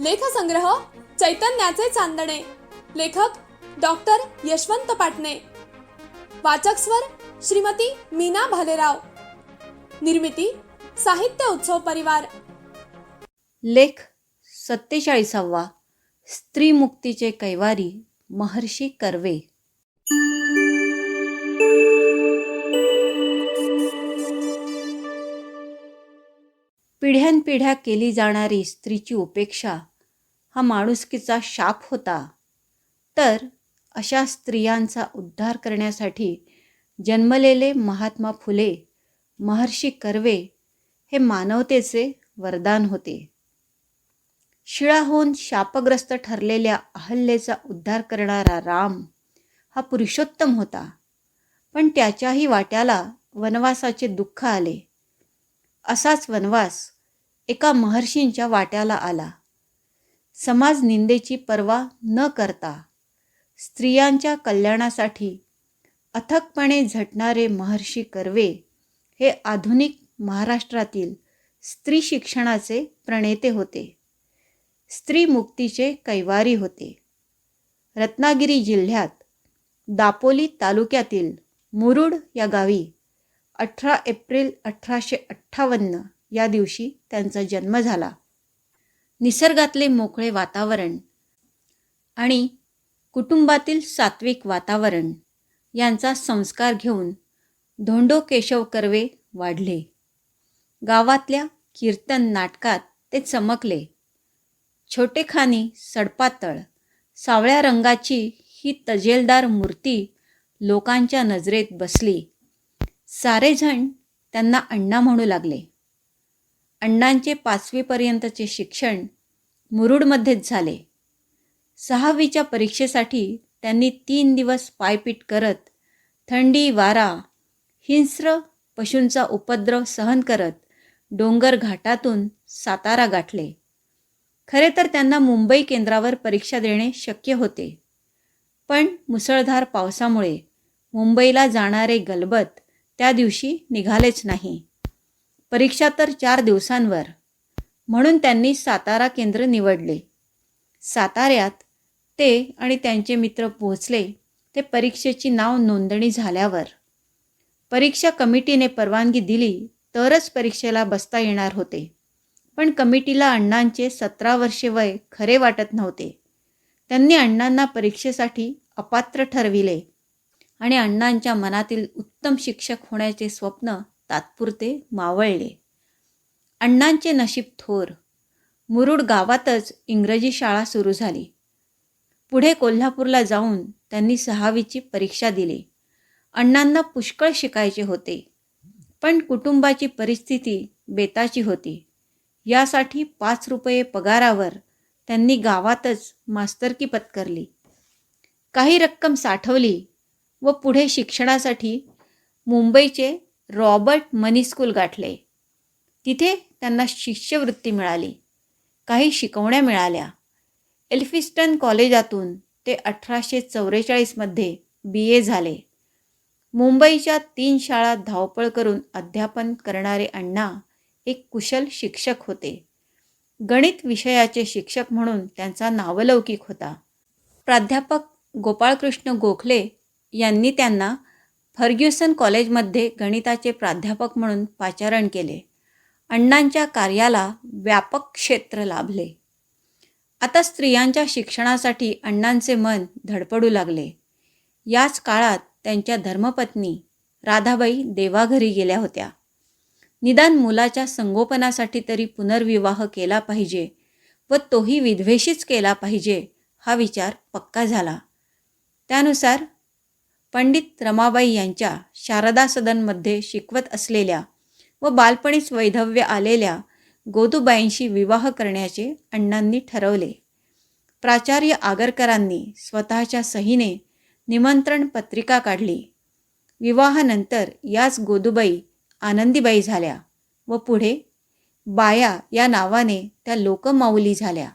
लेखसंग्रह चैतन्याचे चांदणे. लेखक डॉक्टर यशवंत पाटणे. वाचक स्वर श्रीमती मीना भालेराव. निर्मिती साहित्य उत्सव परिवार. लेख सत्तेचाळीसावा. स्त्रीमुक्तीचे कैवारी महर्षी कर्वे. पिढ्यानपिढ्या केली जाणारी स्त्रीची उपेक्षा हा माणुसकीचा शाप होता. तर अशा स्त्रियांचा उद्धार करण्यासाठी जन्मलेले महात्मा फुले महर्षी कर्वे हे मानवतेचे वरदान होते. शिळा होऊन शापग्रस्त ठरलेल्या अहल्येचा उद्धार करणारा राम हा पुरुषोत्तम होता. पण त्याच्याही वाट्याला वनवासाचे दुःख आले. असाच वनवास एका महर्षींच्या वाट्याला आला. समाज निंदेची पर्वा न करता स्त्रियांच्या कल्याणासाठी अथकपणे झटणारे महर्षी कर्वे हे आधुनिक महाराष्ट्रातील स्त्री शिक्षणाचे प्रणेते होते. स्त्री मुक्तीचे कैवारी होते. रत्नागिरी जिल्ह्यात दापोली तालुक्यातील मुरुड या गावी अठरा एप्रिल अठराशे अठ्ठावन्न या दिवशी त्यांचा जन्म झाला. निसर्गातले मोकळे वातावरण आणि कुटुंबातील सात्विक वातावरण यांचा संस्कार घेऊन धोंडो केशव कर्वे वाढले. गावातल्या कीर्तन नाटकात ते चमकले. छोटेखानी सडपातळ सावळ्या रंगाची ही तजेलदार मूर्ती लोकांच्या नजरेत बसली. सारेजण त्यांना अण्णा म्हणू लागले. अण्णांचे पाचवीपर्यंतचे शिक्षण मुरुडमध्येच झाले. सहावीच्या परीक्षेसाठी त्यांनी तीन दिवस पायपीट करत थंडी वारा हिंस्र पशूंचा उपद्रव सहन करत डोंगर घाटातून सातारा गाठले. खरे तर त्यांना मुंबई केंद्रावर परीक्षा देणे शक्य होते. पण मुसळधार पावसामुळे मुंबईला जाणारे गलबत त्या दिवशी निघालेच नाही. परीक्षा तर चार दिवसांवर. म्हणून त्यांनी सातारा केंद्र निवडले. साताऱ्यात ते आणि त्यांचे मित्र पोहोचले ते परीक्षेची नाव नोंदणी झाल्यावर. परीक्षा कमिटीने परवानगी दिली तरच परीक्षेला बसता येणार होते. पण कमिटीला अण्णांचे सतरा वर्षे वय खरे वाटत नव्हते. त्यांनी अण्णांना परीक्षेसाठी अपात्र ठरविले आणि अण्णांच्या मनातील उत्तम शिक्षक होण्याचे स्वप्न तात्पुरते मावळले. अण्णांचे नशीब थोर. मुरुड गावातच इंग्रजी शाळा सुरू झाली. पुढे कोल्हापूरला जाऊन त्यांनी सहावीची परीक्षा दिली. अण्णांना पुष्कळ शिकायचे होते. पण कुटुंबाची परिस्थिती बेताची होती. यासाठी पाच रुपये पगारावर त्यांनी गावातच मास्तरकी पत्करली. काही रक्कम साठवली व पुढे शिक्षणासाठी मुंबईचे रॉबर्ट मनी स्कूल गाठले. तिथे त्यांना शिष्यवृत्ती मिळाली. काही शिकवण्या मिळाल्या. एल्फिस्टन कॉलेजातून ते अठराशे चौवेचाळीसमध्ये बी ए झाले. मुंबईच्या तीन शाळा धावपळ करून अध्यापन करणारे अण्णा एक कुशल शिक्षक होते. गणित विषयाचे शिक्षक म्हणून त्यांचा नावलौकिक होता. प्राध्यापक गोपाळकृष्ण गोखले यांनी त्यांना फर्ग्युसन कॉलेजमध्ये गणिताचे प्राध्यापक म्हणून पाचारण केले. अण्णांच्या कार्याला व्यापक क्षेत्र लाभले. आता स्त्रियांच्या शिक्षणासाठी अण्णांचे मन धडपडू लागले. याच काळात त्यांच्या धर्मपत्नी राधाबाई देवाघरी गेल्या होत्या. निदान मुलाच्या संगोपनासाठी तरी पुनर्विवाह केला पाहिजे व तोही विधवेशीच केला पाहिजे हा विचार पक्का झाला. त्यानुसार पंडित रमाबाई यांच्या शारदा सदनमध्ये शिकवत असलेल्या व बालपणीच वैधव्य आलेल्या गोदूबाईंशी विवाह करण्याचे अण्णांनी ठरवले. प्राचार्य आगरकरांनी स्वतःच्या सहीने निमंत्रण पत्रिका काढली. विवाहानंतर याच गोदूबाई आनंदीबाई झाल्या व पुढे बाया या नावाने त्या लोकमाऊली झाल्या.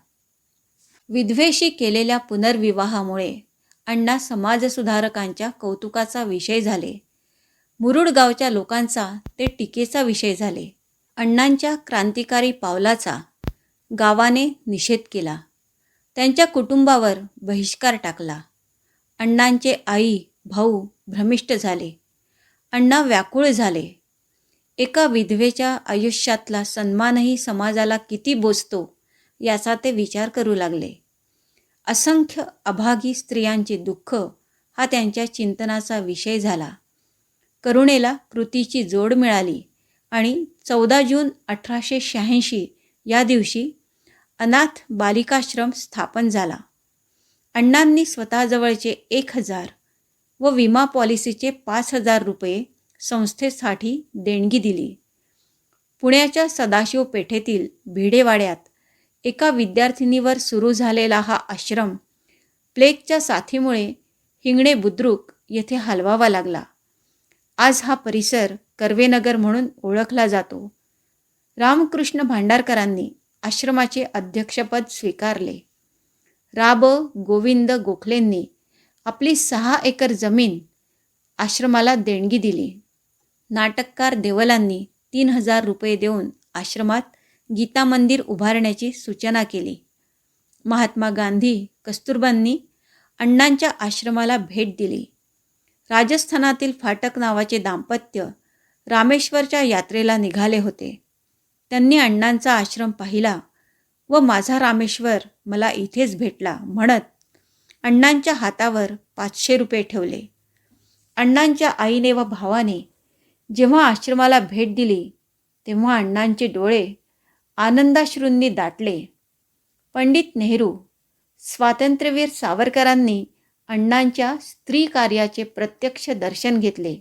विद्वेशी केलेल्या पुनर्विवाहामुळे अण्णा समाजसुधारकांच्या कौतुकाचा विषय झाले. मुरुड गावच्या लोकांचा ते टीकेचा विषय झाले. अण्णांच्या क्रांतिकारी पावलाचा गावाने निषेध केला. त्यांच्या कुटुंबावर बहिष्कार टाकला. अण्णांचे आई भाऊ भ्रमिष्ट झाले. अण्णा व्याकुळ झाले. एका विधवेच्या आयुष्यातला सन्मानही समाजाला किती बोचतो याचा ते विचार करू लागले. असंख्य अभागी स्त्रियांचे दुःख हा त्यांच्या चिंतनाचा विषय झाला. करुणेला कृतीची जोड मिळाली आणि चौदा जून अठराशे शहाऐंशी या दिवशी अनाथ बालिकाश्रम स्थापन झाला. अण्णांनी स्वतःजवळचे एक हजार व विमा पॉलिसीचे पाच हजार रुपये संस्थेसाठी देणगी दिली. पुण्याच्या सदाशिव पेठेतील भिडेवाड्यात एका विद्यार्थिनीवर सुरू झालेला हा आश्रम प्लेगच्या साथीमुळे हिंगणे बुद्रुक येथे हलवावा लागला. आज हा परिसर कर्वेनगर म्हणून ओळखला जातो. रामकृष्ण भांडारकरांनी आश्रमाचे अध्यक्षपद स्वीकारले. राब गोविंद गोखलेंनी आपली सहा एकर जमीन आश्रमाला देणगी दिली. नाटककार देवलांनी तीन हजार रुपये देऊन आश्रमात गीता मंदिर उभारण्याची सूचना केली. महात्मा गांधी कस्तुरबांनी अण्णांच्या आश्रमाला भेट दिली. राजस्थानातील फाटक नावाचे दाम्पत्य रामेश्वरच्या यात्रेला निघाले होते. त्यांनी अण्णांचा आश्रम पाहिला व माझा रामेश्वर मला इथेच भेटला म्हणत अण्णांच्या हातावर पाचशे रुपये ठेवले. अण्णांच्या आईने व भावाने जेव्हा आश्रमाला भेट दिली तेव्हा अण्णांचे डोळे आनंदाश्रूंनी दाटले. पंडित नेहरू स्वातंत्र्यवीर सावरकरांनी अण्णांच्या स्त्री कार्याचे प्रत्यक्ष दर्शन घेतले.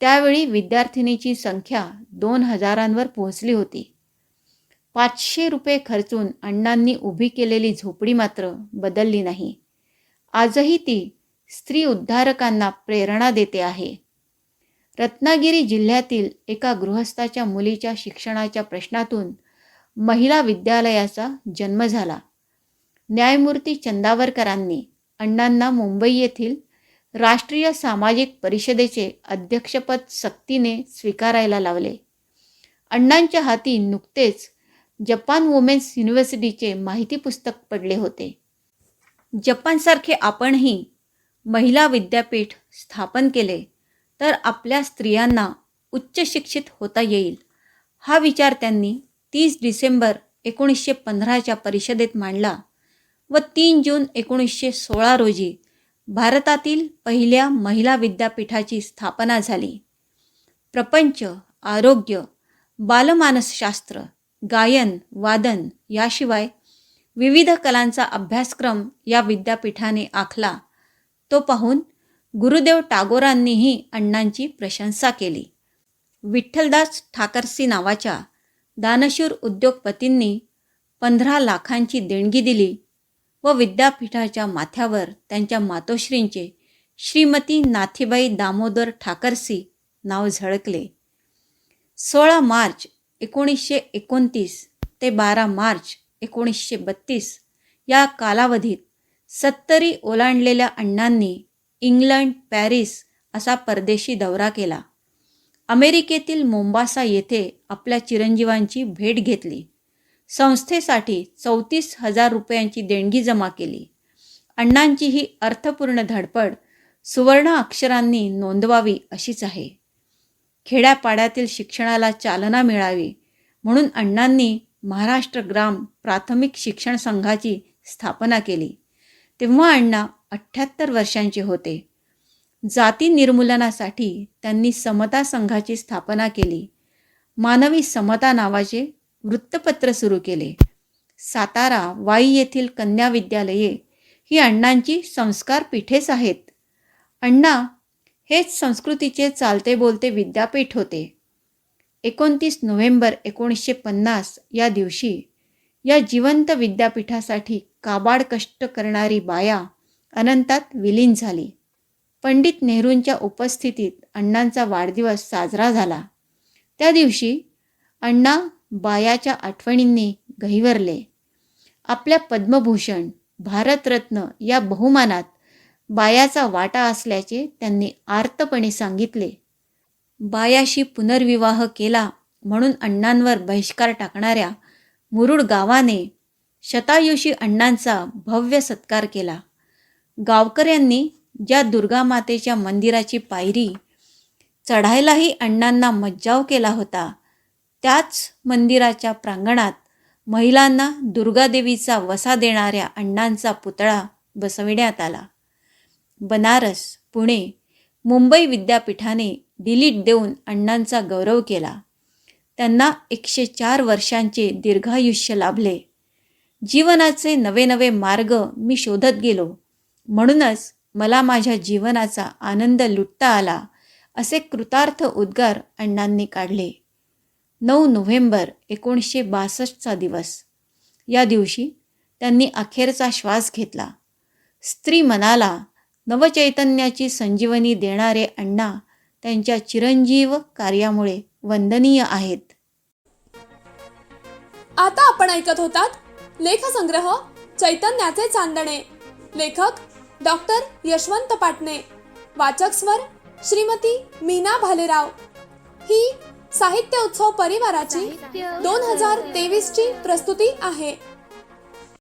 त्यावेळी विद्यार्थिनीची संख्या दोन हजारांवर पोहोचली होती. पाचशे रुपये खर्चून अण्णांनी उभी केलेली झोपडी मात्र बदलली नाही. आजही ती स्त्री उद्धारकांना प्रेरणा देते आहे. रत्नागिरी जिल्ह्यातील एका गृहस्थाच्या मुलीच्या शिक्षणाच्या प्रश्नातून महिला विद्यालयाचा जन्म झाला. न्यायमूर्ती चंदावरकरांनी अण्णांना मुंबई येथील राष्ट्रीय सामाजिक परिषदेचे अध्यक्षपद सक्तीने स्वीकारायला लावले. अण्णांच्या हाती नुकतेच जपान वुमेन्स युनिव्हर्सिटीचे माहिती पुस्तक पडले होते. जपानसारखे आपणही महिला विद्यापीठ स्थापन केले तर आपल्या स्त्रियांना उच्च शिक्षित होता येईल हा विचार त्यांनी तीस डिसेंबर एकोणीसशे पंधराच्या परिषदेत मांडला व तीन जून एकोणीसशे सोळा रोजी भारतातील पहिल्या महिला विद्यापीठाची स्थापना झाली. प्रपंच आरोग्य बालमानसशास्त्र गायन वादन याशिवाय विविध कलांचा अभ्यासक्रम या विद्यापीठाने आखला. तो पाहून गुरुदेव टागोरांनीही अण्णांची प्रशंसा केली. विठ्ठलदास ठाकरसी नावाच्या दानशूर उद्योगपतींनी पंधरा लाखांची देणगी दिली व विद्यापीठाच्या माथ्यावर त्यांच्या मातोश्रींचे श्रीमती नाथीबाई दामोदर ठाकरसी नाव झळकले. सोळा मार्च एकोणीसशे एकोणतीस ते बारा मार्च एकोणीसशे बत्तीस या कालावधीत सत्तरी ओलांडलेल्या अण्णांनी इंग्लंड पॅरिस असा परदेशी दौरा केला. अमेरिकेतील मोंबासा येथे आपल्या चिरंजीवांची भेट घेतली. संस्थेसाठी चौतीस हजार रुपयांची देणगी जमा केली. अण्णांची ही अर्थपूर्ण धडपड सुवर्ण अक्षरांनी नोंदवावी अशीच आहे. खेड्यापाड्यातील शिक्षणाला चालना मिळावी म्हणून अण्णांनी महाराष्ट्र ग्राम प्राथमिक शिक्षण संघाची स्थापना केली. तेव्हा अण्णा अठ्ठ्याहत्तर वर्षांचे होते. जाती निर्मूलनासाठी त्यांनी समता संघाची स्थापना केली. मानवी समता नावाचे वृत्तपत्र सुरू केले. सातारा वाई येथील कन्या विद्यालये ही अण्णांची संस्कार पीठेच आहेत. अण्णा हेच संस्कृतीचे चालते बोलते विद्यापीठ होते. एकोणतीस नोव्हेंबर एकोणीसशे पन्नास या दिवशी या जिवंत विद्यापीठासाठी काबाड कष्ट करणारी बाया अनंतात विलीन झाली. पंडित नेहरूंच्या उपस्थितीत अण्णांचा वाढदिवस साजरा झाला. त्या दिवशी अण्णा बायाच्या आठवणींनी गहिवरले आपल्या पद्मभूषण भारतरत्न या बहुमानात बायाचा वाटा असल्याचे त्यांनी आर्तपणे सांगितले. बायाशी पुनर्विवाह केला म्हणून अण्णांवर बहिष्कार टाकणाऱ्या मुरुड गावाने शतायुषी अण्णांचा भव्य सत्कार केला. गावकऱ्यांनी ज्या दुर्गामातेच्या मंदिराची पायरी चढायलाही अण्णांना मज्जाव केला होता त्याच मंदिराच्या प्रांगणात महिलांना दुर्गादेवीचा वसा देणाऱ्या अण्णांचा पुतळा बसविण्यात आला. बनारस पुणे मुंबई विद्यापीठाने डिलीट देऊन अण्णांचा गौरव केला. त्यांना एकशे चार वर्षांचे दीर्घायुष्य लाभले. जीवनाचे नवे नवे मार्ग मी शोधत गेलो. म्हणूनच मला माझ्या जीवनाचा आनंद लुटता आला असे कृतार्थ उद्गार अण्णांनी काढले. नऊ नोव्हेंबर एकोणीसशे बासष्टचा दिवस. या दिवशी त्यांनी अखेरचा श्वास घेतला. स्त्री मनाला नवचैतन्याची संजीवनी देणारे अण्णा त्यांच्या चिरंजीव कार्यामुळे वंदनीय आहेत. आता आपण ऐकत होतात लेखसंग्रह चैतन्याचे चांदणे. लेखक डॉक्टर यशवंत पाटणे. वाचक स्वर श्रीमती मीना भालेराव. ही साहित्य उत्सव परिवाराची दोन हजार तेवीस ची प्रस्तुती आहे.